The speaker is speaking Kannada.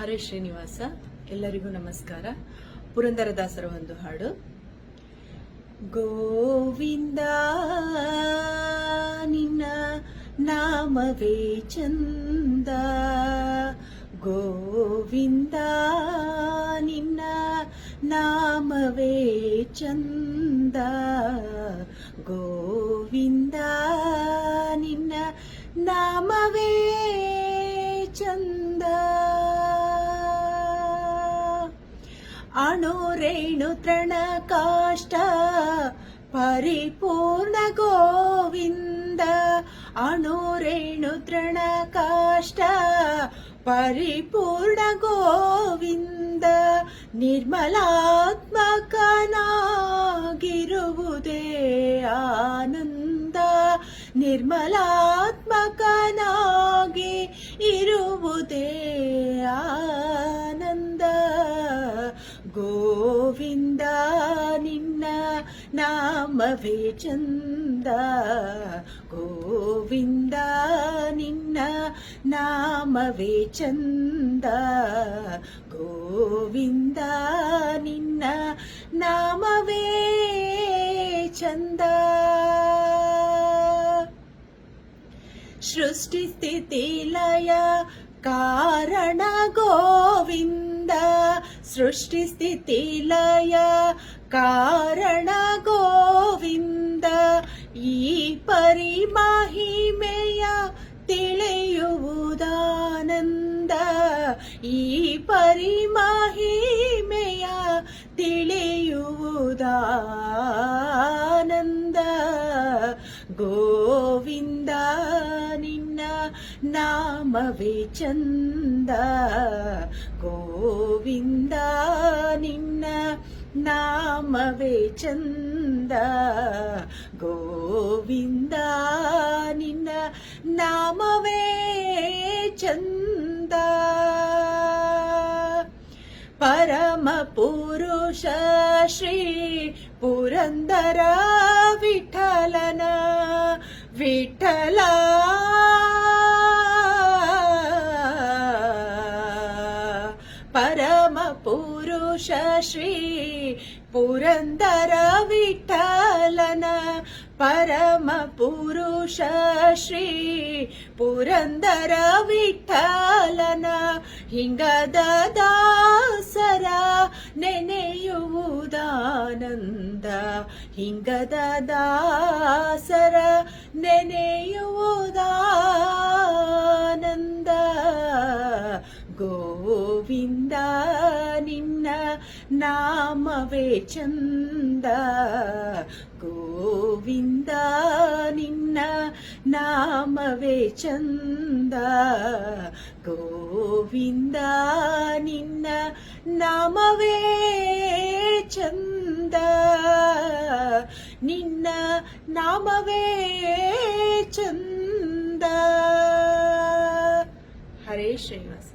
ಹರೇ ಶ್ರೀನಿವಾಸ, ಎಲ್ಲರಿಗೂ ನಮಸ್ಕಾರ. ಪುರಂದರದಾಸರ ಒಂದು ಹಾಡು. ಗೋವಿಂದ, ನಿನ್ನ ನಾಮವೇ ಚಂದ. ಗೋವಿಂದ, ನಿನ್ನ ನಾಮವೇ ಚಂದ. ಗೋವಿಂದ, ನಿನ್ನ ನಾಮವೇ ಚಂದ. ಅಣುರೇಣು ತೃಣ ಕಾಷ್ಟ ಪರಿಪೂರ್ಣ ಗೋವಿಂದ. ಅಣುರೇಣು ತೃಣ ಕಾಷ್ಟ ಪರಿಪೂರ್ಣ ಗೋವಿಂದ. ನಿರ್ಮಲಾತ್ಮಕನಾಗಿರುವುದೇ ಆನಂದ. ನಿರ್ಮಲಾತ್ಮಕನಾಗಿ ಇರುವುದೇ ಗೋವಿಂದ ನಿನ್ನ ನಾಮವೇ ಚಂದ ಗೋವಿಂದ ನಿನ್ನ ನಾಮವೇ ಚಂದ ಗೋವಿಂದ ನಿನ್ನ ನಾಮವೇ ಸೃಷ್ಟಿ ಸ್ಥಿತಿ ಲಯ ಕಾರಣ ಗೋವಿಂದ. ಸೃಷ್ಟಿ ಸ್ಥಿತಿ ಲಯ ಕಾರಣ ಗೋವಿಂದ. ಈ ಪರಿಮಹಿಮೆಯ ತಿಳಿಯುವುದಾನಂದ. ಈ ಪರಿಮಹಿಮೆಯ ತಿಳಿಯುವುದಾನಂದ ನಾಮವೇ ಚಂದ ಗೋವಿಂದ ನಿನ್ನ ನಾಮವೇ ಚಂದ ಗೋವಿಂದ ನಿನ್ನ ನಾಮವೇ ಚಂದ ಪರಮ ಪುರುಷ ಶ್ರೀ ಪುರಂದರ ವಿಠಲನ ವಿಠಲ ಪರಮ ಪುರುಷ ಶ್ರೀ ಪುರಂದರ ವಿಠಲನ. ಪರಮ ಪುರುಷ ಶ್ರೀ ಪುರಂದರ ವಿಠಲನ. ಹಿಂಗದ ದಾಸರ ನೆನೆಯುವುದಾನಂದ. ಹಿಂಗದ ದಾಸರ ನೆನೆಯುವುದಾನಂದ. ಗೋವಿಂದ ನಿನ್ನ ನಾಮವೇ ಚಂದ ಗೋವಿಂದ ನಿನ್ನ ನಾಮವೇ ಚಂದ ಗೋವಿಂದ ನಿನ್ನ ನಾಮವೇ ಚಂದ ನಿನ್ನ ನಾಮವೇ ಚಂದ ಹರೇ ಶ್ರೀನಿವಾಸ